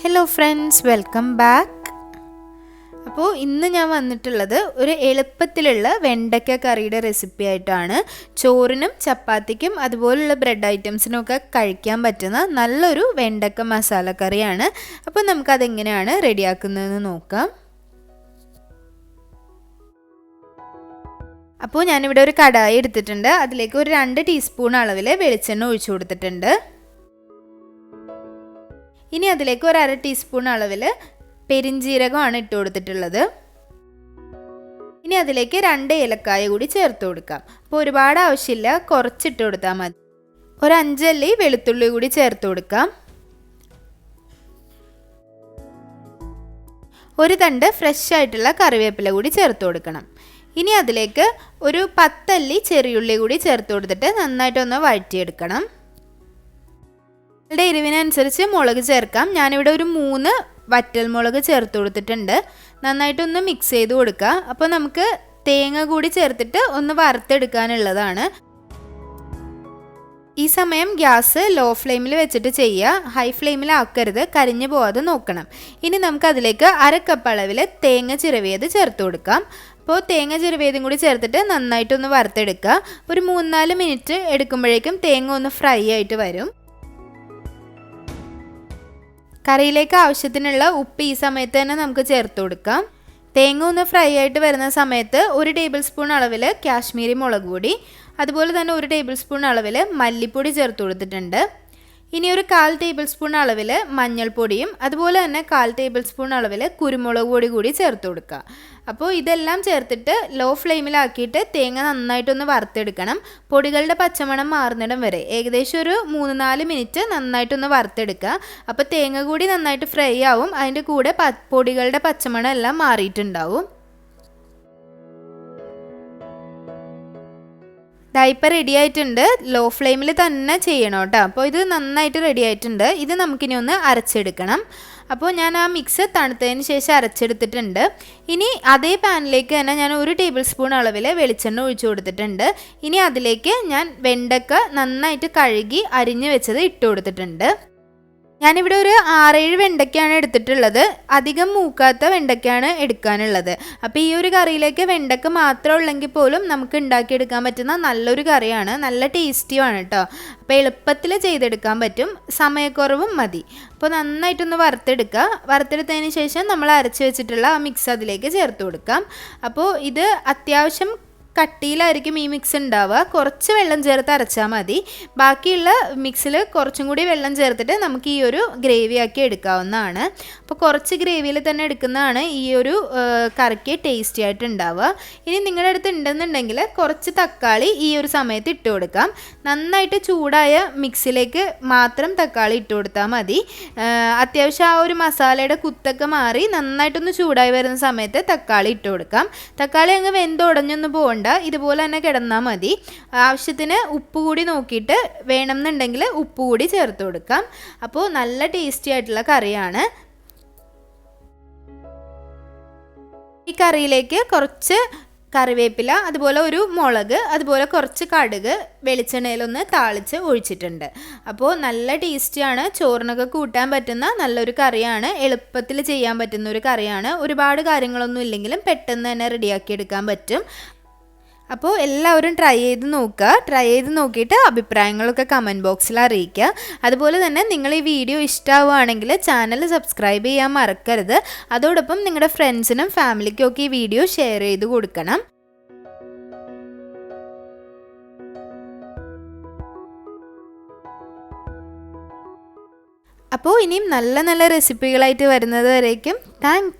Hello friends welcome back അപ്പോൾ ഇന്ന് ഞാൻ വന്നിട്ടുള്ളത് ഒരു എളുപ്പത്തിലുള്ള വെണ്ടയ്ക്ക കറിയുടെ റെസിപ്പി ആയിട്ടാണ്. ചോറിനും ചപ്പാത്തിക്കും അതുപോലുള്ള ബ്രെഡ് ഐറ്റംസിനൊക്കെ കഴിക്കാൻ പറ്റുന്ന നല്ലൊരു വെണ്ടക്ക മസാല കറിയാണ്. അപ്പോൾ നമുക്കതെങ്ങനെയാണ് റെഡിയാക്കുന്നതെന്ന് നോക്കാം. അപ്പോൾ ഞാനിവിടെ ഒരു കടായി എടുത്തിട്ടുണ്ട്. അതിലേക്ക് ഒരു രണ്ട് ടീസ്പൂൺ അളവിൽ വെളിച്ചെണ്ണ ഒഴിച്ചു കൊടുത്തിട്ടുണ്ട്. ഇനി അതിലേക്ക് ഒരു അര ടീസ്പൂൺ അളവിൽ പെരിഞ്ജീരകമാണ് ഇട്ട് കൊടുത്തിട്ടുള്ളത്. ഇനി അതിലേക്ക് രണ്ട് ഏലക്കായ കൂടി ചേർത്ത് കൊടുക്കാം. അപ്പോൾ ഒരുപാട് ആവശ്യമില്ല കുറച്ചിട്ട് കൊടുത്താൽ മതി. ഒരു അഞ്ചല്ലി വെളുത്തുള്ളി കൂടി ചേർത്ത് കൊടുക്കാം. ഒരു തണ്ട് ഫ്രഷ് ആയിട്ടുള്ള കറിവേപ്പില കൂടി ചേർത്ത് കൊടുക്കണം. ഇനി അതിലേക്ക് ഒരു പത്തല്ലി ചെറിയുള്ളി കൂടി ചേർത്ത് കൊടുത്തിട്ട് നന്നായിട്ടൊന്ന് വഴറ്റിയെടുക്കണം. നിങ്ങളുടെ എരിവിനനുസരിച്ച് മുളക് ചേർക്കാം. ഞാനിവിടെ ഒരു മൂന്ന് വറ്റൽ മുളക് ചേർത്ത് കൊടുത്തിട്ടുണ്ട്. നന്നായിട്ടൊന്ന് മിക്സ് ചെയ്ത് കൊടുക്കുക. അപ്പോൾ നമുക്ക് തേങ്ങ കൂടി ചേർത്തിട്ട് ഒന്ന് വറുത്തെടുക്കാനുള്ളതാണ്. ഈ സമയം ഗ്യാസ് ലോ ഫ്ലെയിമിൽ വെച്ചിട്ട് ചെയ്യുക. ഹൈ ഫ്ലെയിമിൽ ആക്കരുത് കരിഞ്ഞു പോവാതെ നോക്കണം. ഇനി നമുക്ക് അതിലേക്ക് അര കപ്പ് അളവിൽ തേങ്ങ ചിരവിയത് ചേർത്ത് കൊടുക്കാം. അപ്പോൾ തേങ്ങ ചിരവിയതും കൂടി ചേർത്തിട്ട് നന്നായിട്ടൊന്ന് വറുത്തെടുക്കുക. ഒരു മൂന്നാൽ മിനിറ്റ് എടുക്കുമ്പോഴേക്കും തേങ്ങ ഒന്ന് ഫ്രൈ ആയിട്ട് വരും. കറിയിലേക്ക് ആവശ്യത്തിനുള്ള ഉപ്പ് ഈ സമയത്ത് തന്നെ നമുക്ക് ചേർത്ത് കൊടുക്കാം. തേങ്ങ ഒന്ന് ഫ്രൈ ആയിട്ട് വരുന്ന സമയത്ത് ഒരു ടേബിൾ സ്പൂൺ അളവിൽ കാശ്മീരി മുളക് പൊടി അതുപോലെ തന്നെ ഒരു ടേബിൾ സ്പൂൺ അളവിൽ മല്ലിപ്പൊടി ചേർത്ത് കൊടുത്തിട്ടുണ്ട്. ഇനി ഒരു കാൽ ടേബിൾ സ്പൂൺ അളവിൽ മഞ്ഞൾപ്പൊടിയും അതുപോലെ തന്നെ കാൽ ടേബിൾ സ്പൂൺ അളവിൽ കുരുമുളക് പൊടി കൂടി ചേർത്ത് കൊടുക്കുക. അപ്പോൾ ഇതെല്ലാം ചേർത്തിട്ട് ലോ ഫ്ലെയിമിലാക്കിയിട്ട് തേങ്ങ നന്നായിട്ടൊന്ന് വറുത്തെടുക്കണം. പൊടികളുടെ പച്ചമണം മാറുന്നിടം വരെ ഏകദേശം ഒരു മൂന്ന് നാല് മിനിറ്റ് നന്നായിട്ടൊന്ന് വറുത്തെടുക്കുക. അപ്പോൾ തേങ്ങ കൂടി നന്നായിട്ട് ഫ്രൈ ആവും. അതിന്റെ കൂടെ പൊടികളുടെ പച്ചമണം എല്ലാം മാറിയിട്ടുണ്ടാവും. ഡൈപ്പർ റെഡി ആയിട്ടുണ്ട്. ലോ ഫ്ലെയിമിൽ തന്നെ ചെയ്യണം കേട്ടോ. അപ്പോൾ ഇത് നന്നായിട്ട് റെഡി ആയിട്ടുണ്ട്. ഇത് നമുക്കിനി ഒന്ന് അരച്ചെടുക്കണം. അപ്പോൾ ഞാൻ ആ മിക്സ് തണുത്തതിന് ശേഷം അരച്ചെടുത്തിട്ടുണ്ട്. ഇനി അതേ പാനിലേക്ക് തന്നെ ഞാൻ ഒരു ടേബിൾ സ്പൂൺ അളവിൽ വെളിച്ചെണ്ണ ഒഴിച്ചു കൊടുത്തിട്ടുണ്ട്. ഇനി അതിലേക്ക് ഞാൻ വെണ്ടക്ക നന്നായിട്ട് കഴുകി അരിഞ്ഞു വെച്ചത് ഇട്ട് കൊടുത്തിട്ടുണ്ട്. ഞാനിവിടെ ഒരു ആറേഴ് വെണ്ടയ്ക്കാണ് എടുത്തിട്ടുള്ളത്. അധികം മൂക്കാത്ത വെണ്ടയ്ക്കാണ് എടുക്കാനുള്ളത്. അപ്പോൾ ഈ ഒരു കറിയിലേക്ക് വെണ്ടക്ക മാത്രം ഉള്ളെങ്കിൽ പോലും നമുക്ക് ഉണ്ടാക്കിയെടുക്കാൻ പറ്റുന്ന നല്ലൊരു കറിയാണ്. നല്ല ടേസ്റ്റിയുമാണ് കേട്ടോ അപ്പോൾ എളുപ്പത്തിൽ ചെയ്തെടുക്കാൻ പറ്റും. സമയക്കുറവും മതി. അപ്പോൾ നന്നായിട്ടൊന്ന് വറുത്തെടുക്കുക. വറുത്തെടുത്തതിന് ശേഷം നമ്മൾ അരച്ച് വെച്ചിട്ടുള്ള ആ മിക്സ് അതിലേക്ക് ചേർത്ത് കൊടുക്കാം. അപ്പോൾ ഇത് അത്യാവശ്യം കട്ടിയിലായിരിക്കും ഈ മിക്സ് ഉണ്ടാവുക കുറച്ച് വെള്ളം ചേർത്ത് അരച്ചാൽ മതി. ബാക്കിയുള്ള മിക്സിൽ കുറച്ചും കൂടി വെള്ളം ചേർത്തിട്ട് നമുക്ക് ഈ ഒരു ഗ്രേവി ആക്കി എടുക്കാവുന്നതാണ്. അപ്പോൾ കുറച്ച് ഗ്രേവിയിൽ തന്നെ എടുക്കുന്നതാണ് ഈ ഒരു കറിക്ക് ടേസ്റ്റി ആയിട്ട് ഉണ്ടാവുക ഇനി നിങ്ങളുടെ അടുത്ത് ഉണ്ടെന്നുണ്ടെങ്കിൽ കുറച്ച് തക്കാളി ഈ ഒരു സമയത്ത് ഇട്ട് കൊടുക്കാം. നന്നായിട്ട് ചൂടായ മിക്സിലേക്ക് മാത്രം തക്കാളി ഇട്ട് കൊടുത്താൽ മതി. അത്യാവശ്യം ആ ഒരു മസാലയുടെ കുത്തൊക്കെ മാറി നന്നായിട്ടൊന്ന് ചൂടായി വരുന്ന സമയത്ത് തക്കാളി ഇട്ട് കൊടുക്കാം. തക്കാളി അങ്ങ് വെന്തുടഞ്ഞൊന്ന് പോകണ്ട ഇതുപോലെ തന്നെ കിടന്നാൽ മതി. ആവശ്യത്തിന് ഉപ്പ് കൂടി നോക്കിയിട്ട് വേണമെന്നുണ്ടെങ്കിൽ ഉപ്പ് കൂടി ചേർത്ത് കൊടുക്കാം. അപ്പോൾ നല്ല ടേസ്റ്റി ആയിട്ടുള്ള കറിയാണ്. ഈ കറിയിലേക്ക് കുറച്ച് കറിവേപ്പില അതുപോലെ ഒരു മുളക് അതുപോലെ കുറച്ച് കടുക് വെളിച്ചെണ്ണയിലൊന്ന് താളിച്ച് ഒഴിച്ചിട്ടുണ്ട്. അപ്പോൾ നല്ല ടേസ്റ്റിയാണ് ചോറിനൊക്കെ കൂട്ടാൻ പറ്റുന്ന നല്ലൊരു കറിയാണ്. എളുപ്പത്തിൽ ചെയ്യാൻ പറ്റുന്ന ഒരു കറിയാണ്. ഒരുപാട് കാര്യങ്ങളൊന്നും ഇല്ലെങ്കിലും പെട്ടെന്ന് തന്നെ റെഡിയാക്കി എടുക്കാൻ പറ്റും. അപ്പോൾ എല്ലാവരും ട്രൈ ചെയ്ത് നോക്കുക. ട്രൈ ചെയ്ത് നോക്കിയിട്ട് അഭിപ്രായങ്ങളൊക്കെ കമന്റ് ബോക്സിൽ അറിയിക്കുക. അതുപോലെ തന്നെ നിങ്ങൾ ഈ വീഡിയോ ഇഷ്ടമാവുകയാണെങ്കിൽ ചാനൽ സബ്സ്ക്രൈബ് ചെയ്യാൻ മറക്കരുത്. അതോടൊപ്പം നിങ്ങളുടെ ഫ്രണ്ട്സിനും ഫാമിലിക്കും ഒക്കെ ഈ വീഡിയോ ഷെയർ ചെയ്ത് കൊടുക്കണം. അപ്പോൾ ഇനിയും നല്ല നല്ല റെസിപ്പികളായിട്ട് വരുന്നത് വരേക്കും. താങ്ക്